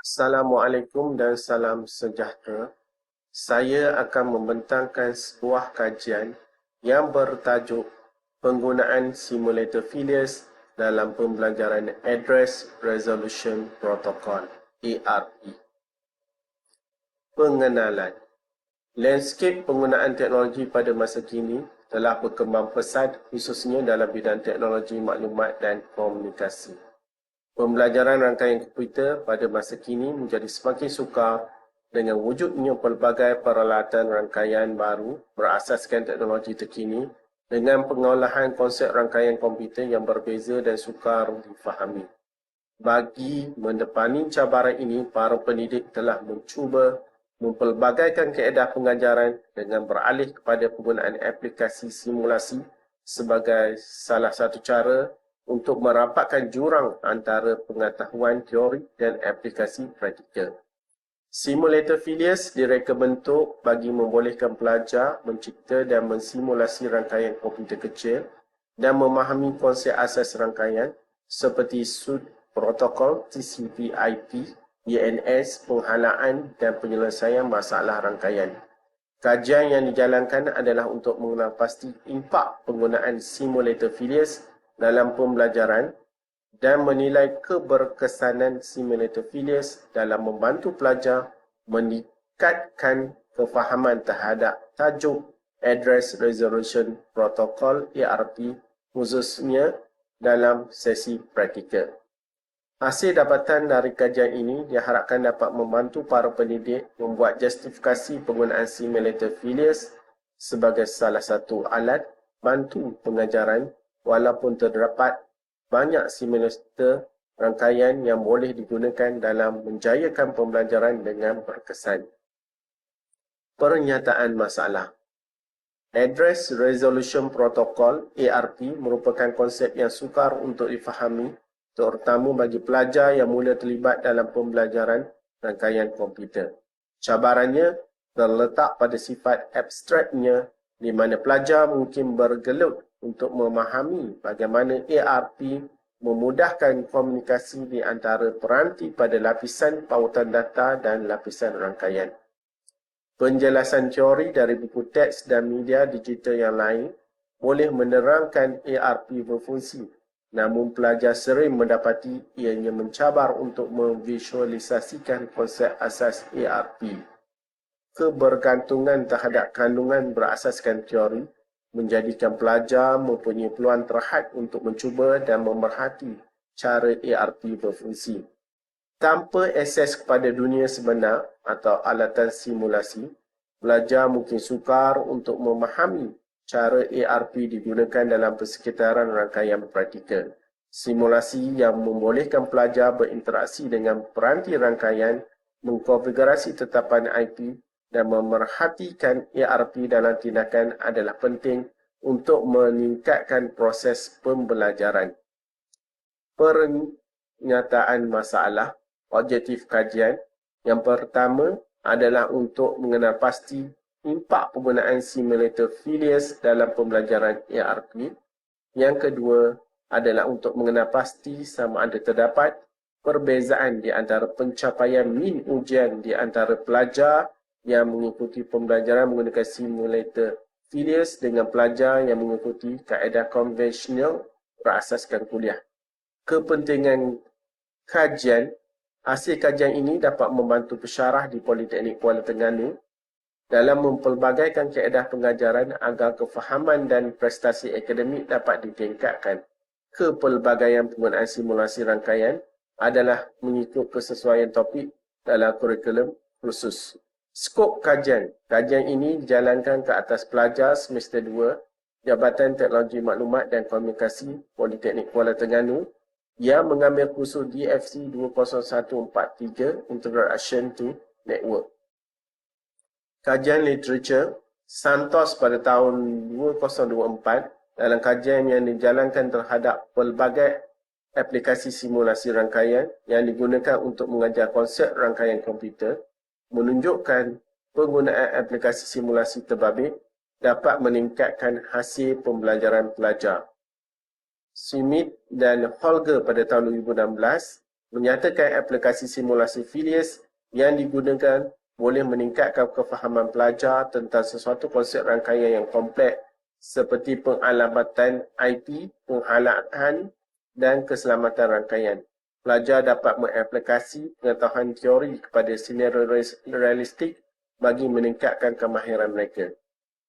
Assalamualaikum dan salam sejahtera. Saya akan membentangkan sebuah kajian yang bertajuk Penggunaan Simulator Failures dalam Pembelajaran Address Resolution Protocol ARP. Pengenalan Landscape penggunaan teknologi pada masa kini telah berkembang pesat khususnya dalam bidang teknologi maklumat dan komunikasi. Pembelajaran rangkaian komputer pada masa kini menjadi semakin sukar dengan wujudnya pelbagai peralatan rangkaian baru berasaskan teknologi terkini dengan pengolahan konsep rangkaian komputer yang berbeza dan sukar difahami. Bagi mendepani cabaran ini, para pendidik telah mencuba mempelbagaikan keadaan pengajaran dengan beralih kepada penggunaan aplikasi simulasi sebagai salah satu cara untuk merapatkan jurang antara pengetahuan teori dan aplikasi praktikal. Simulator Filius direka bentuk bagi membolehkan pelajar mencipta dan mensimulasi rangkaian komputer kecil dan memahami konsep asas rangkaian seperti sud protokol TCP/IP, DNS, penghalaan dan penyelesaian masalah rangkaian. Kajian yang dijalankan adalah untuk mengenal pasti impak penggunaan simulator Filius dalam pembelajaran dan menilai keberkesanan simulator Filius dalam membantu pelajar meningkatkan kefahaman terhadap tajuk Address Resolution Protocol ARP khususnya dalam sesi praktikal. Hasil dapatan dari kajian ini diharapkan dapat membantu para pendidik membuat justifikasi penggunaan simulator Filius sebagai salah satu alat bantu pengajaran walaupun terdapat banyak simulator rangkaian yang boleh digunakan dalam menjayakan pembelajaran dengan berkesan. Pernyataan masalah Address Resolution Protocol ARP merupakan konsep yang sukar untuk difahami terutama bagi pelajar yang mula terlibat dalam pembelajaran rangkaian komputer. Cabarannya terletak pada sifat abstraknya di mana pelajar mungkin bergelut untuk memahami bagaimana ARP memudahkan komunikasi di antara peranti pada lapisan pautan data dan lapisan rangkaian. Penjelasan teori dari buku teks dan media digital yang lain boleh menerangkan ARP berfungsi, namun pelajar sering mendapati ianya mencabar untuk memvisualisasikan konsep asas ARP. Kebergantungan terhadap kandungan berasaskan teori menjadikan pelajar mempunyai peluang terhad untuk mencuba dan memerhati cara ARP berfungsi. Tanpa akses kepada dunia sebenar atau alatan simulasi, pelajar mungkin sukar untuk memahami cara ARP digunakan dalam persekitaran rangkaian praktikal. Simulasi yang membolehkan pelajar berinteraksi dengan peranti rangkaian, mengkonfigurasi tetapan IP dan memerhatikan ERP dalam tindakan adalah penting untuk meningkatkan proses pembelajaran. Pernyataan masalah objektif kajian yang pertama adalah untuk mengenal pasti impak penggunaan simulator Filius dalam pembelajaran ERP. Yang kedua adalah untuk mengenal pasti sama ada terdapat perbezaan di antara pencapaian min ujian di antara pelajar yang mengikuti pembelajaran menggunakan simulator Filius dengan pelajar yang mengikuti kaedah konvensional berasaskan kuliah. Kepentingan kajian, hasil kajian ini dapat membantu pesyarah di Politeknik Kuala Terengganu dalam mempelbagaikan kaedah pengajaran agar kefahaman dan prestasi akademik dapat ditingkatkan. Kepelbagaian penggunaan simulasi rangkaian adalah mengikut kesesuaian topik dalam kurikulum khusus. Skop kajian. Kajian ini dijalankan ke atas pelajar semester 2 Jabatan Teknologi Maklumat dan Komunikasi Politeknik Kuala Terengganu yang mengambil kursus DFC 20143 Introduction to Network. Kajian literature Santos pada tahun 2024 dalam kajian yang dijalankan terhadap pelbagai aplikasi simulasi rangkaian yang digunakan untuk mengajar konsep rangkaian komputer menunjukkan penggunaan aplikasi simulasi terbabit dapat meningkatkan hasil pembelajaran pelajar. Smith dan Holger pada tahun 2016 menyatakan aplikasi simulasi Filius yang digunakan boleh meningkatkan kefahaman pelajar tentang sesuatu konsep rangkaian yang kompleks seperti pengalamatan IP, penghalaan dan keselamatan rangkaian. Pelajar dapat mengaplikasi pengetahuan teori kepada senario realistik bagi meningkatkan kemahiran mereka.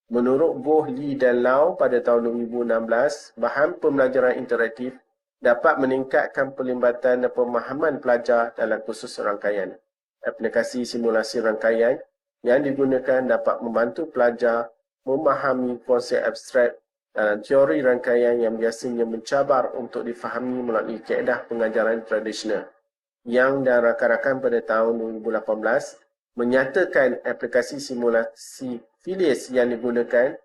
Menurut Boh Lee dan Lau pada tahun 2016, bahan pembelajaran interaktif dapat meningkatkan pelibatan dan pemahaman pelajar dalam kursus rangkaian. Aplikasi simulasi rangkaian yang digunakan dapat membantu pelajar memahami konsep abstrak dalam teori rangkaian yang biasanya mencabar untuk difahami melalui kaedah pengajaran tradisional. Yang dan rakan-rakan pada tahun 2018 menyatakan aplikasi simulasi Filius yang digunakan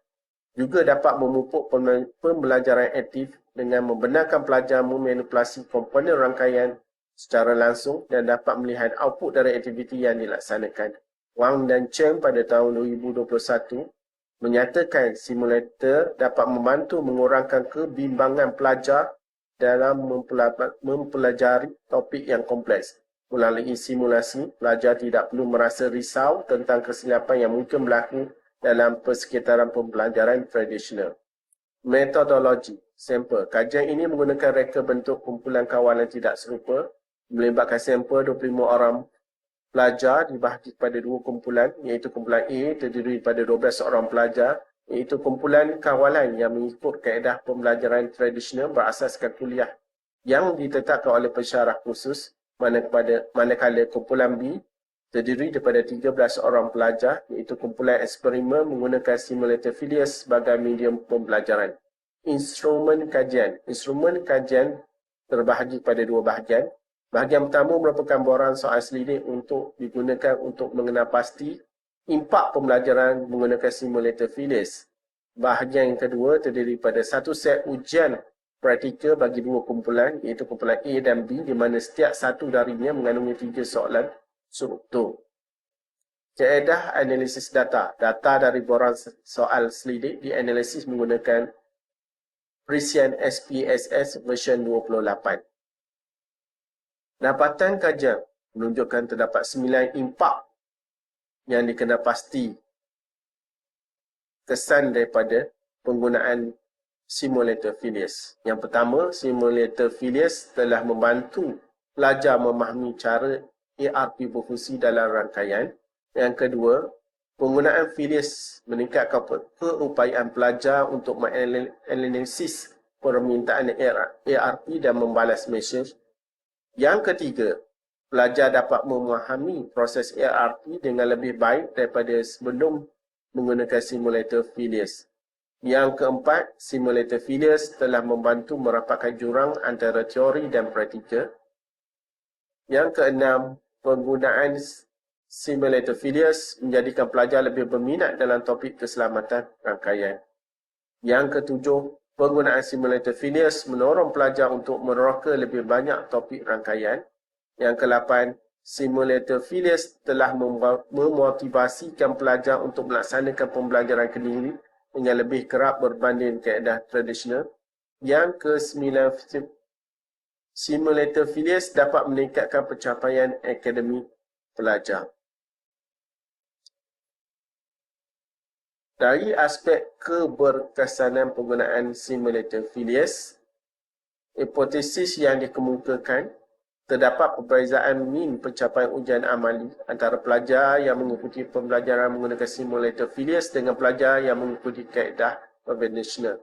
juga dapat memupuk pembelajaran aktif dengan membenarkan pelajar memanipulasi komponen rangkaian secara langsung dan dapat melihat output dari aktiviti yang dilaksanakan. Wang dan Cheng pada tahun 2021 menyatakan simulator dapat membantu mengurangkan kebimbangan pelajar dalam mempelajari topik yang kompleks. Melalui simulasi, pelajar tidak perlu merasa risau tentang kesilapan yang mungkin berlaku dalam persekitaran pembelajaran tradisional. Metodologi, sampel. Kajian ini menggunakan reka bentuk kumpulan kawalan tidak serupa melibatkan sampel 25 orang pelajar dibahagi kepada dua kumpulan iaitu kumpulan A terdiri daripada 12 orang pelajar iaitu kumpulan kawalan yang mengikut kaedah pembelajaran tradisional berasaskan kuliah yang ditetapkan oleh pensyarah khusus manakala kumpulan B terdiri daripada 13 orang pelajar iaitu kumpulan eksperimen menggunakan simulator Filius sebagai medium pembelajaran. Instrumen kajian. Instrumen kajian terbahagi pada dua bahagian. Bahagian pertama merupakan borang soal selidik untuk digunakan untuk mengenal pasti impak pembelajaran menggunakan simulator Filius. Bahagian yang kedua terdiri pada satu set ujian praktikal bagi dua kumpulan iaitu kumpulan A dan B di mana setiap satu darinya mengandungi tiga soalan struktur. Kaedah analisis data. Data dari borang soal selidik dianalisis menggunakan Prisian SPSS version 28. Dapatan kajian menunjukkan terdapat sembilan impak yang dikenal pasti kesan daripada penggunaan simulator Filius. Yang pertama, simulator Filius telah membantu pelajar memahami cara ARP berfungsi dalam rangkaian. Yang kedua, penggunaan Filius meningkatkan keupayaan pelajar untuk menganalisis permintaan ARP dan membalas mesej. Yang ketiga, pelajar dapat memahami proses ARP dengan lebih baik daripada sebelum menggunakan simulator Filius. Yang keempat, simulator Filius telah membantu merapatkan jurang antara teori dan praktikal. Yang keenam, penggunaan simulator Filius menjadikan pelajar lebih berminat dalam topik keselamatan rangkaian. Yang ketujuh, penggunaan simulator Filius mendorong pelajar untuk meneroka lebih banyak topik rangkaian. Yang kelapan, simulator Filius telah memotivasikan pelajar untuk melaksanakan pembelajaran kendiri dengan lebih kerap berbanding kaedah tradisional. Yang kesembilan, simulator Filius dapat meningkatkan pencapaian akademik pelajar. Dari aspek keberkesanan penggunaan simulator Filius, hipotesis yang dikemukakan terdapat perbezaan min pencapaian ujian amali antara pelajar yang mengikuti pembelajaran menggunakan simulator Filius dengan pelajar yang mengikuti kaedah konvensional.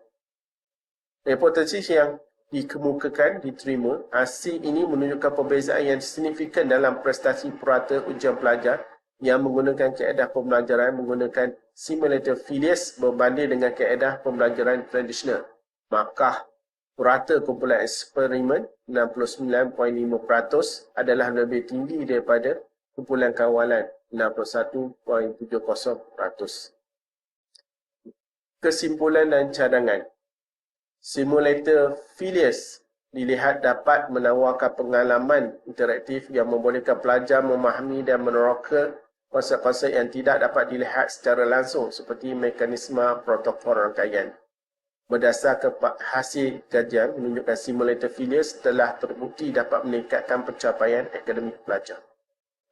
Hipotesis yang dikemukakan diterima, hasil ini menunjukkan perbezaan yang signifikan dalam prestasi purata ujian pelajar yang menggunakan kaedah pembelajaran menggunakan simulator Filius berbanding dengan kaedah pembelajaran tradisional. Maka purata kumpulan eksperimen 69.5% adalah lebih tinggi daripada kumpulan kawalan 61.70%. Kesimpulan dan cadangan Simulator Filius dilihat dapat menawarkan pengalaman interaktif yang membolehkan pelajar memahami dan meneroka konsep-konsep yang tidak dapat dilihat secara langsung seperti mekanisme protokol rangkaian. Berdasarkan hasil kajian menunjukkan simulator Phileas telah terbukti dapat meningkatkan pencapaian akademik pelajar.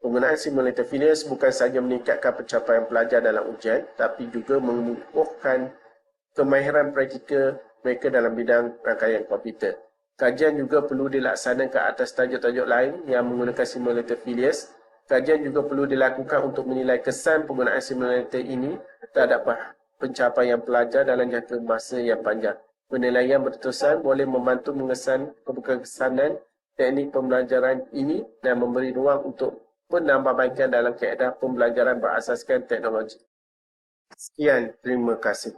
Penggunaan simulator Phileas bukan sahaja meningkatkan pencapaian pelajar dalam ujian tapi juga mengukuhkan kemahiran praktikal mereka dalam bidang rangkaian komputer. Kajian juga perlu dilaksanakan atas tajuk-tajuk lain yang menggunakan simulator Phileas. Kajian juga perlu dilakukan untuk menilai kesan penggunaan simulator ini terhadap pencapaian pelajar dalam jangka masa yang panjang. Penilaian berterusan boleh membantu mengesan keberkesanan teknik pembelajaran ini dan memberi ruang untuk penambahbaikan dalam keadaan pembelajaran berasaskan teknologi. Sekian, terima kasih.